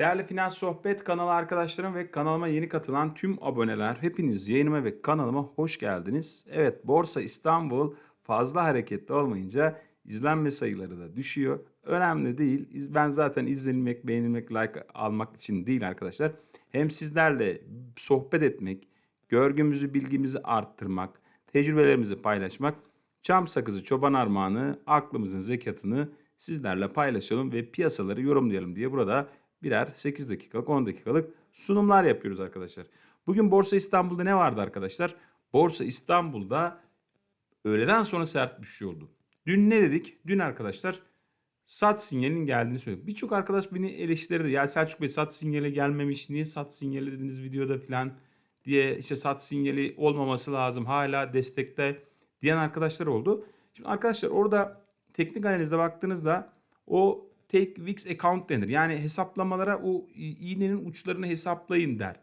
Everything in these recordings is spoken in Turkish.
Değerli Finans Sohbet kanalı arkadaşlarım ve kanalıma yeni katılan tüm aboneler hepiniz yayınıma ve kanalıma hoş geldiniz. Evet Borsa İstanbul fazla hareketli olmayınca izlenme sayıları da düşüyor. Önemli değil. Ben zaten izlenmek, beğenilmek, like almak için değil arkadaşlar. Hem sizlerle sohbet etmek, görgümüzü, bilgimizi arttırmak, tecrübelerimizi paylaşmak, çam sakızı, çoban armağanı, aklımızın zekatını sizlerle paylaşalım ve piyasaları yorumlayalım diye burada birer 8 dakikalık 10 dakikalık sunumlar yapıyoruz arkadaşlar. Bugün Borsa İstanbul'da ne vardı arkadaşlar? Borsa İstanbul'da öğleden sonra sert bir şey oldu. Dün ne dedik? Dün arkadaşlar sat sinyalinin geldiğini söyledik. Birçok arkadaş beni eleştirdi. Ya Selçuk Bey sat sinyali gelmemiş. Niye sat sinyali dediniz videoda falan diye işte sat sinyali olmaması lazım. Hala destekte diyen arkadaşlar oldu. Şimdi arkadaşlar orada teknik analizde baktığınızda o take weeks account denir. Yani hesaplamalara o iğnenin uçlarını hesaplayın der.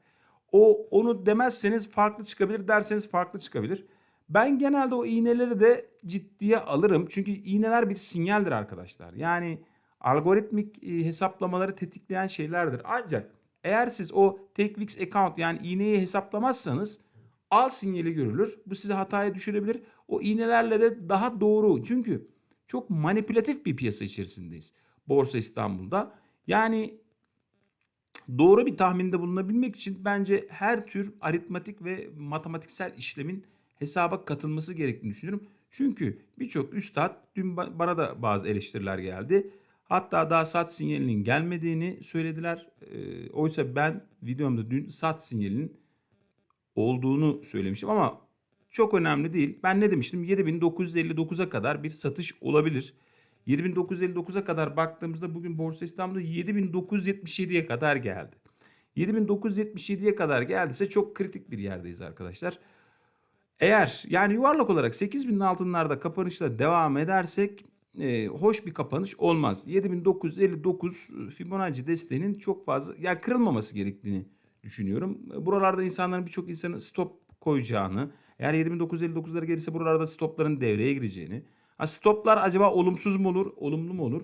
O onu demezseniz farklı çıkabilir derseniz farklı çıkabilir. Ben genelde o iğneleri de ciddiye alırım. Çünkü iğneler bir sinyaldir arkadaşlar. Yani algoritmik e, hesaplamaları tetikleyen şeylerdir. Ancak eğer siz o take weeks account yani iğneyi hesaplamazsanız al sinyali görülür. Bu sizi hataya düşürebilir. O iğnelerle de daha doğru. Çünkü çok manipülatif bir piyasa içerisindeyiz. Borsa İstanbul'da. Yani doğru bir tahminde bulunabilmek için bence her tür aritmatik ve matematiksel işlemin hesaba katılması gerektiğini düşünüyorum. Çünkü birçok üstad dün ba- bana da bazı eleştiriler geldi. Hatta daha sat sinyalinin gelmediğini söylediler. Ee, oysa ben videomda dün sat sinyalinin olduğunu söylemiştim ama çok önemli değil. Ben ne demiştim? 7959'a kadar bir satış olabilir. 7959'a kadar baktığımızda bugün Borsa İstanbul'da 7977'ye kadar geldi. 7977'ye kadar geldiyse çok kritik bir yerdeyiz arkadaşlar. Eğer yani yuvarlak olarak 8000'in altınlarda kapanışla devam edersek e, hoş bir kapanış olmaz. 7959 Fibonacci desteğinin çok fazla yani kırılmaması gerektiğini düşünüyorum. Buralarda insanların birçok insanın stop koyacağını, eğer 7959'lara gelirse buralarda stopların devreye gireceğini. Ha stoplar acaba olumsuz mu olur, olumlu mu olur?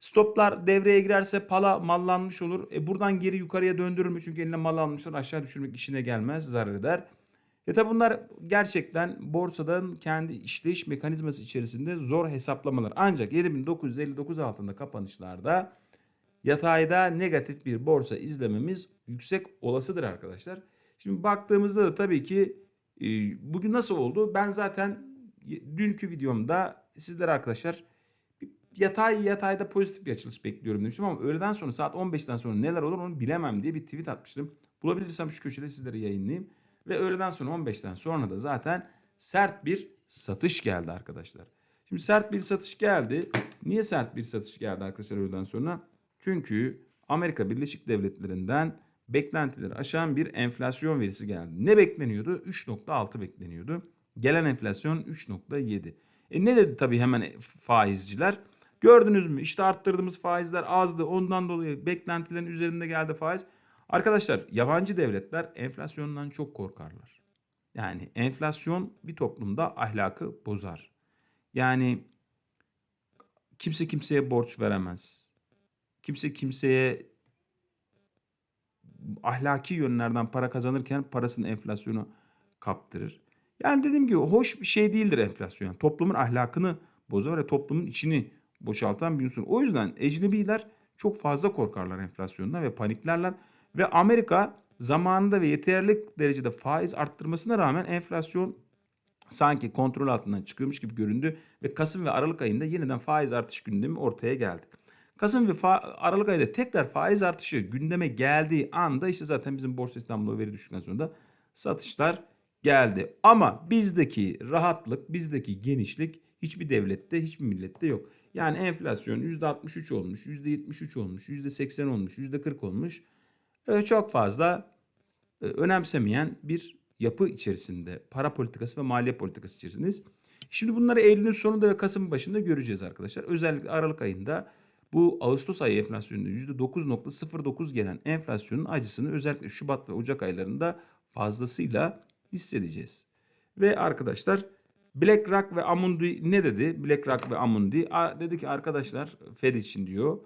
Stoplar devreye girerse pala mallanmış olur. E buradan geri yukarıya döndürür mü? Çünkü eline mal almışlar aşağı düşürmek işine gelmez, zarar eder. E tabi bunlar gerçekten borsadan kendi işleyiş mekanizması içerisinde zor hesaplamalar. Ancak 7959 altında kapanışlarda yatayda negatif bir borsa izlememiz yüksek olasıdır arkadaşlar. Şimdi baktığımızda da tabii ki e, bugün nasıl oldu? Ben zaten dünkü videomda sizlere arkadaşlar yatay yatayda pozitif bir açılış bekliyorum demiştim ama öğleden sonra saat 15'ten sonra neler olur onu bilemem diye bir tweet atmıştım. Bulabilirsem şu köşede sizlere yayınlayayım. Ve öğleden sonra 15'ten sonra da zaten sert bir satış geldi arkadaşlar. Şimdi sert bir satış geldi. Niye sert bir satış geldi arkadaşlar öğleden sonra? Çünkü Amerika Birleşik Devletleri'nden beklentileri aşan bir enflasyon verisi geldi. Ne bekleniyordu? 3.6 bekleniyordu. Gelen enflasyon 3.7. E ne dedi tabii hemen faizciler? Gördünüz mü? İşte arttırdığımız faizler azdı. Ondan dolayı beklentilerin üzerinde geldi faiz. Arkadaşlar yabancı devletler enflasyondan çok korkarlar. Yani enflasyon bir toplumda ahlakı bozar. Yani kimse kimseye borç veremez. Kimse kimseye ahlaki yönlerden para kazanırken parasını enflasyonu kaptırır. Yani dediğim gibi hoş bir şey değildir enflasyon. Yani toplumun ahlakını bozar ve toplumun içini boşaltan bir unsur. O yüzden ecnebiler çok fazla korkarlar enflasyondan ve paniklerler. Ve Amerika zamanında ve yeterli derecede faiz arttırmasına rağmen enflasyon sanki kontrol altından çıkıyormuş gibi göründü ve Kasım ve Aralık ayında yeniden faiz artış gündemi ortaya geldi. Kasım ve Aralık ayında tekrar faiz artışı gündeme geldiği anda işte zaten bizim Borsa İstanbul'a veri düştükten sonra da satışlar geldi. Ama bizdeki rahatlık, bizdeki genişlik hiçbir devlette, hiçbir millette yok. Yani enflasyon %63 olmuş, %73 olmuş, %80 olmuş, %40 olmuş. Ee, çok fazla e, önemsemeyen bir yapı içerisinde para politikası ve maliye politikası içerisindeyiz. Şimdi bunları Eylül'ün sonunda ve Kasım başında göreceğiz arkadaşlar. Özellikle Aralık ayında bu Ağustos ayı enflasyonunda %9.09 gelen enflasyonun acısını özellikle Şubat ve Ocak aylarında fazlasıyla hissedeceğiz. Ve arkadaşlar BlackRock ve Amundi ne dedi? BlackRock ve Amundi dedi ki arkadaşlar Fed için diyor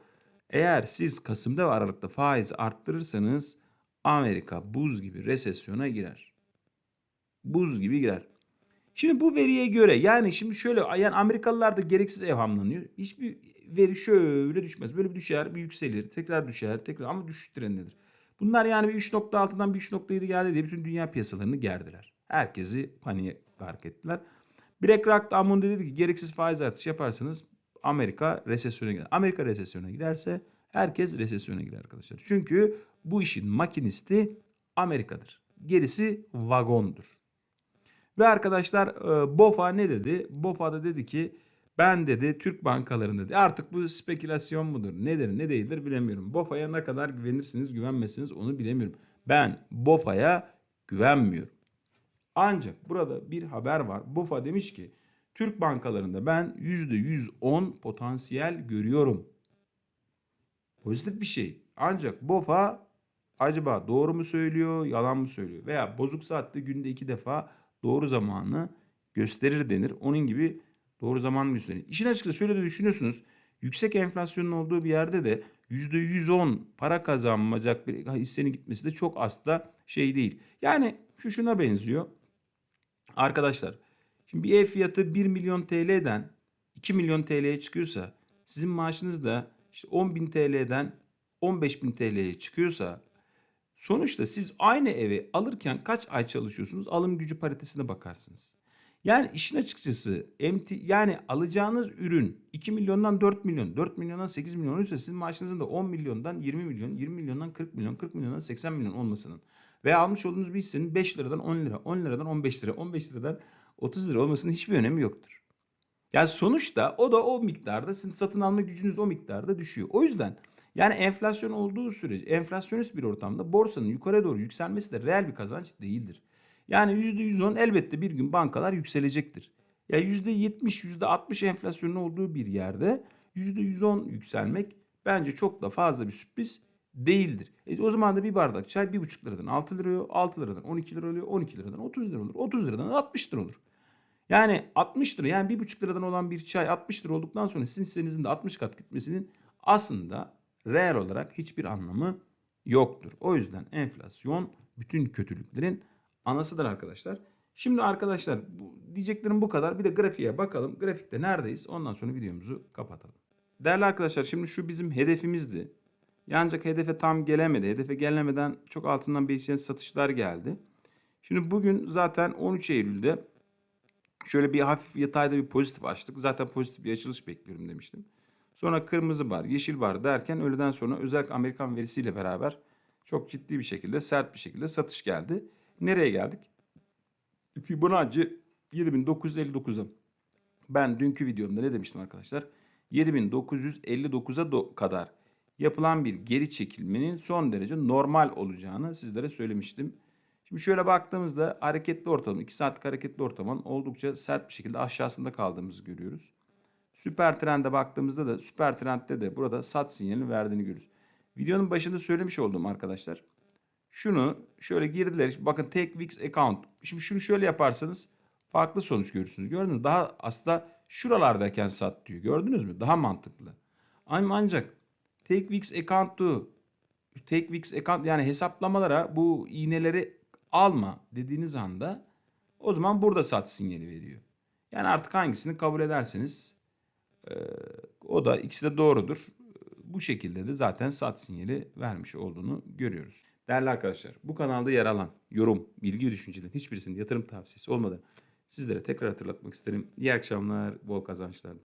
Eğer siz Kasım'da ve Aralık'ta faiz arttırırsanız Amerika buz gibi resesyona girer. Buz gibi girer. Şimdi bu veriye göre yani şimdi şöyle yani Amerikalılar da gereksiz evhamlanıyor. Hiçbir veri şöyle düşmez. Böyle bir düşer, bir yükselir, tekrar düşer, tekrar ama düşüş trendidir. Bunlar yani bir 3.6'dan bir 3.7 geldi diye bütün dünya piyasalarını gerdiler. Herkesi paniğe gark ettiler. BlackRock da Amundi dedi ki gereksiz faiz artışı yaparsanız Amerika resesyona girer. Amerika resesyona girerse herkes resesyona girer arkadaşlar. Çünkü bu işin makinisti Amerika'dır. Gerisi vagondur. Ve arkadaşlar e, BOFA ne dedi? BOFA da dedi ki ben dedi Türk bankalarında dedi. Artık bu spekülasyon mudur? Nedir ne değildir bilemiyorum. BOFA'ya ne kadar güvenirsiniz güvenmezsiniz onu bilemiyorum. Ben BOFA'ya güvenmiyorum. Ancak burada bir haber var. BOFA demiş ki Türk bankalarında ben %110 potansiyel görüyorum. Pozitif bir şey. Ancak BOFA acaba doğru mu söylüyor, yalan mı söylüyor? Veya bozuk saatte günde iki defa doğru zamanı gösterir denir. Onun gibi doğru zaman gösterir. İşin açıkçası şöyle de düşünüyorsunuz. Yüksek enflasyonun olduğu bir yerde de %110 para kazanmayacak bir hissenin gitmesi de çok aslında şey değil. Yani şu şuna benziyor. Arkadaşlar şimdi bir ev fiyatı 1 milyon TL'den 2 milyon TL'ye çıkıyorsa sizin maaşınız da işte 10 bin TL'den 15 bin TL'ye çıkıyorsa sonuçta siz aynı evi alırken kaç ay çalışıyorsunuz alım gücü paritesine bakarsınız. Yani işin açıkçası emti, yani alacağınız ürün 2 milyondan 4 milyon, 4 milyondan 8 milyon olursa sizin maaşınızın da 10 milyondan 20 milyon, 20 milyondan 40 milyon, 40 milyondan 80 milyon olmasının veya almış olduğunuz bir hissenin 5 liradan 10 lira, 10 liradan 15 lira, 15 liradan 30 lira olmasının hiçbir önemi yoktur. Yani sonuçta o da o miktarda sizin satın alma gücünüz de o miktarda düşüyor. O yüzden yani enflasyon olduğu sürece enflasyonist bir ortamda borsanın yukarı doğru yükselmesi de reel bir kazanç değildir. Yani %110 elbette bir gün bankalar yükselecektir. Ya %70, %60 enflasyonun olduğu bir yerde %110 yükselmek bence çok da fazla bir sürpriz değildir. E o zaman da bir bardak çay 1,5 liradan 6 lira oluyor, 6 liradan 12 lira oluyor, 12 liradan 30 lira olur, 30 liradan 60 lira olur. Yani 60 lira yani 1,5 liradan olan bir çay 60 lira olduktan sonra sizin hissenizin de 60 kat gitmesinin aslında reel olarak hiçbir anlamı yoktur. O yüzden enflasyon bütün kötülüklerin anasıdır arkadaşlar. Şimdi arkadaşlar bu, diyeceklerim bu kadar. Bir de grafiğe bakalım. Grafikte neredeyiz? Ondan sonra videomuzu kapatalım. Değerli arkadaşlar şimdi şu bizim hedefimizdi. Ancak hedefe tam gelemedi. Hedefe gelemeden çok altından bir satışlar geldi. Şimdi bugün zaten 13 Eylül'de şöyle bir hafif yatayda bir pozitif açtık. Zaten pozitif bir açılış bekliyorum demiştim. Sonra kırmızı bar, yeşil bar derken öğleden sonra özellikle Amerikan verisiyle beraber çok ciddi bir şekilde sert bir şekilde satış geldi. Nereye geldik? Fibonacci 7959'a. Ben dünkü videomda ne demiştim arkadaşlar? 7959'a kadar yapılan bir geri çekilmenin son derece normal olacağını sizlere söylemiştim. Şimdi şöyle baktığımızda hareketli ortalama, 2 saatlik hareketli ortalamanın oldukça sert bir şekilde aşağısında kaldığımızı görüyoruz. Süper trende baktığımızda da süper trendde de burada sat sinyalini verdiğini görüyoruz. Videonun başında söylemiş olduğum arkadaşlar. Şunu şöyle girdiler. Bakın take weeks account. Şimdi şunu şöyle yaparsanız farklı sonuç görürsünüz. Gördünüz mü? Daha aslında şuralardayken sat diyor. Gördünüz mü? Daha mantıklı. Ama ancak take weeks account to take weeks account yani hesaplamalara bu iğneleri alma dediğiniz anda o zaman burada sat sinyali veriyor. Yani artık hangisini kabul ederseniz e, o da ikisi de doğrudur. Bu şekilde de zaten sat sinyali vermiş olduğunu görüyoruz. Değerli arkadaşlar bu kanalda yer alan yorum, bilgi düşüncelerin hiçbirisinin yatırım tavsiyesi olmadan sizlere tekrar hatırlatmak isterim. İyi akşamlar, bol kazançlar.